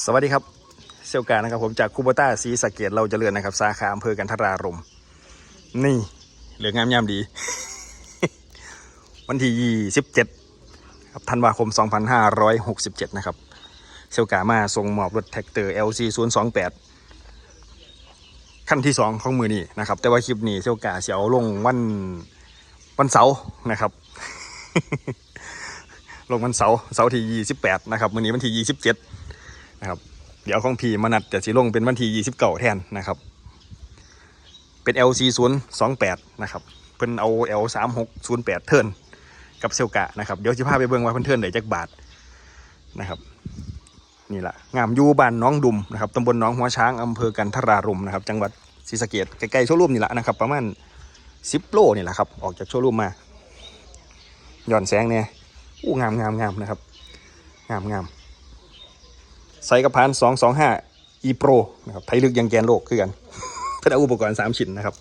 สวัสดีครับเซลกานะครับผมจากคูโบต้าสีสะเกตเราจะเจริญนะครับ สาขาอำเภอกันทรารม นี่ เหลืองามยามดี วันที่ 27ครับธันวาคม 2567 นะครับ เซลกามาส่งมอบรถแท็กเตอร์ LC 028ขั้นที่ 2 ของมือนี้นะครับ แต่ว่าคลิปนี้เซลกาเสียวลงวันวันเสาร์นะครับลงวันเสาร์เสาร์ที่ 28 นะครับ มือนี้วันที่ 27 นะครับ เดี๋ยวของพีมานัดจะสิลงเป็นวันที่29แทนนะครับ เป็น LC 0 2 8นะครับ เพิ่นเอา L 3 6 0 8เทิร์นกับเซลกะนะครับ เดี๋ยวจะพาไปเบิ่งว่าเพิ่นเทิร์นได้จักบาทนะครับนี่แหละงามยูบ้านน้องดุมนะครับตำบลน้องหัวช้างอำเภอกันทรารมนะครับ จังหวัดศรีสะเกดใกล้ๆโชว์รูมนี่แหละนะครับ ประมาณ10โลนี่แหละครับ ออกจากโชว์รูมมาหย่อนแสงเนี่ยอู้งามงามงามนะครับ งามงาม ใส่กระพาน225 e pro นะครับไทยลึกยังแกนโลกคือกันเพิ่นเอาอุปกรณ์3ชิ้นนะครับ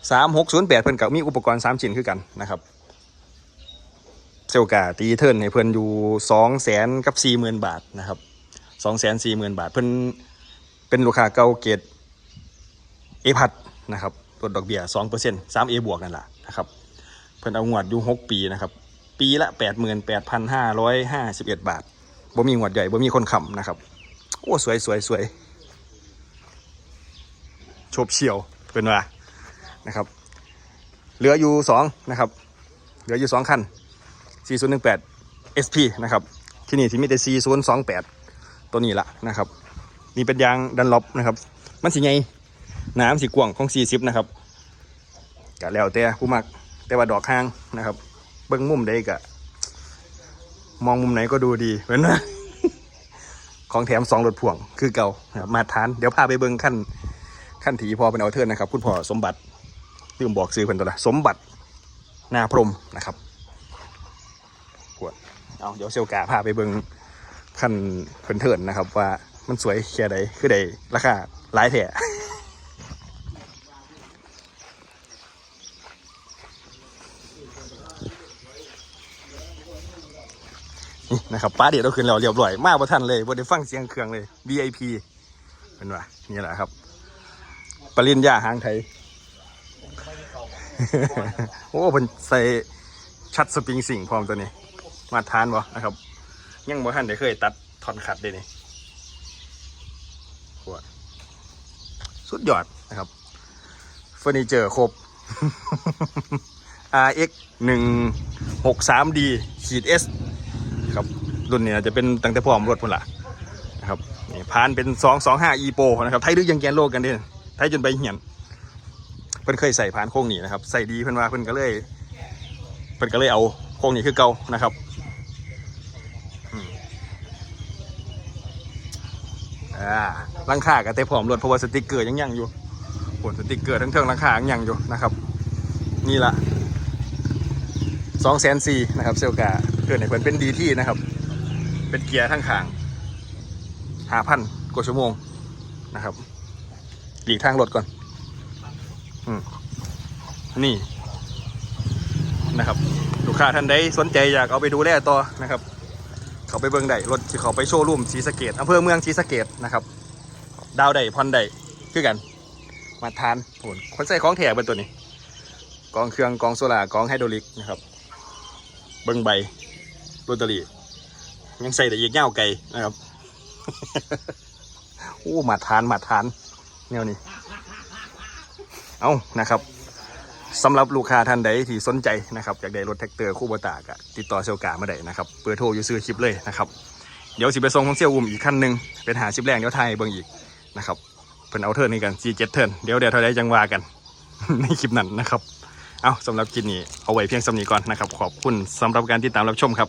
3608เพิ่นกับมีอุปกรณ์3ชิ้นคือกันนะครับเซลกาตีเทิร์นให้เพิ่นอยู่สองแสนกับสี่หมื่นบาทนะครับสองแสนสี่หมื่นบาทเพิ่นเป็นลูกค้าเก่าเกตเอพัดนะครับลดดอกเบี้ยสองเปอร์เซ็นต์สามเอบวกนั่นแหละนะครับเพิ่นเอางวดอยู่หกปีนะครับปีละแปดหมื่นแปดพันห้าร้อยห้าสิบเอ็ดบาท บ่มีงวดใหญ่บ่มีคนขำนะครับ โอ้สวยสวยสวยโฉบเฉียวเป็นว่านะครับ เหลืออยู่สองนะครับ เหลืออยู่สองคัน 4018 SP นะครับ ที่นี่ที่มีแต่ 4028 ตัวนี้ละนะครับ นี่เป็นยางดันล็อปนะครับ มันสิไงน้ำสีกว้างของ 40 นะครับกะแล้วแต่ผู้มักแต่ว่าดอกข้างนะครับ เบิ้งมุมใดกะ มองมุมไหนก็ดูดีเหมือนว่าของแถมสองรถพ่วงคือเก่ามาทาน เดี๋ยวพาไปเบิ้งขั้นขั้นถีพอเป็นเอาเทิร์นนะครับ คุณพ่อสมบัติลืมบอกซื้อเพิ่นตัวละสมบัตินาพรมนะครับขวดเอาเดี๋ยวเซลกาพาไปเบิ้งคันเพิ่นเถินนะครับ ว่ามันสวยแค่ใดคือใดราคาหลายแถ่ นี่นะครับป้าเดี๋ยวเราขึ้นแล้วเรียบร้อยมาบ่ทันเลยบ่ได้ฟังเสียงเครื่องเลย VIP เป็นว่านี่แหละครับ ปริญญาหางไทย โอ้เพิ่นใส่ชัดสปริงสิงพร้อมตัวนี้ มาทานบ่นะครับ ยังบ่ทันได้เคยตัดถอนขัดเลยนี่ขวดสุดยอดนะครับเฟอร์นิเจอร์ครบ RX 1 6 3 D ขีด S รุ่นเนี้จะเป็นตั้งแต่พร้อมรถพุ่นละนะครับนี่พานเป็น2 2 5 e pro นะครับไทยดึกยังแกนโลกกันเด้ไทยจนไปเหียนเพิ่นเคยใส่พานโค้งนี้นะครับใส่ดีเพิ่นว่าเพิ่นก็เลยเพิ่นก็เลยเอาโค้งนี้คือเก่านะครับอ่าลังคากับเตะพร้อมรถเพราะว่าสติกเกอร์ยังยังอยู่ผลสติกเกอร์ทั้งเทิงลังคายังยังอยู่นะครับ นี่ละสองแสนสี่นะครับเซลกาเกิดในเพิ่นเป็นดีที่นะครับ เป็นเกียร์ทั้งขางหาพันกว่าชั่วโมงนะครับหลีกทางรถก่อนอืมนี่นะครับ ลูกค้าท่านใดสนใจอยากเอาไปดูแลต่อนะครับ เขาไปเบิ่งได้รถที่เขาไปโชว์รูมศรีสเกดอำเภอเมืองศรีสเกดนะครับ ดาวได้พอนได้คือกัน มาทานโหนคนใส่ของแถบเป็นตัวนี้ กองเครื่องกองโซลา่ากองไฮดรอลิกนะครับ เบิ่งใบโรตารี่ ยังใส่แต่ยีกเง่าไก่นะครับโอ้มาทานมาทานแนวนี้เอานะครับสำหรับลูกค้าท่านใดที่สนใจนะครับอยากได้รถแท็กเตอร์คู่บตากะติดต่อเซลกามาได้นะครับเบอร์โทรอยู่ซื้อคลิปเลยนะครับเดี๋ยวสิไปส่งของเซียวอุ้มอีกขั้นหนึ่งเป็นหาชิปแรงเดี๋ยวไทยเบิ่งอีกนะครับเพิ่นเอาเทิร์นนี่กัน G7 เทิร์นเดี๋ยวเดี๋ยวเท่าไดจังว่ากัน ในคลิปนั้นนะครับเอาสำหรับคลิปนี้เอาไว้เพียงสำนีก่อนนะครับขอบคุณสำหรับการติดตามรับชมครับ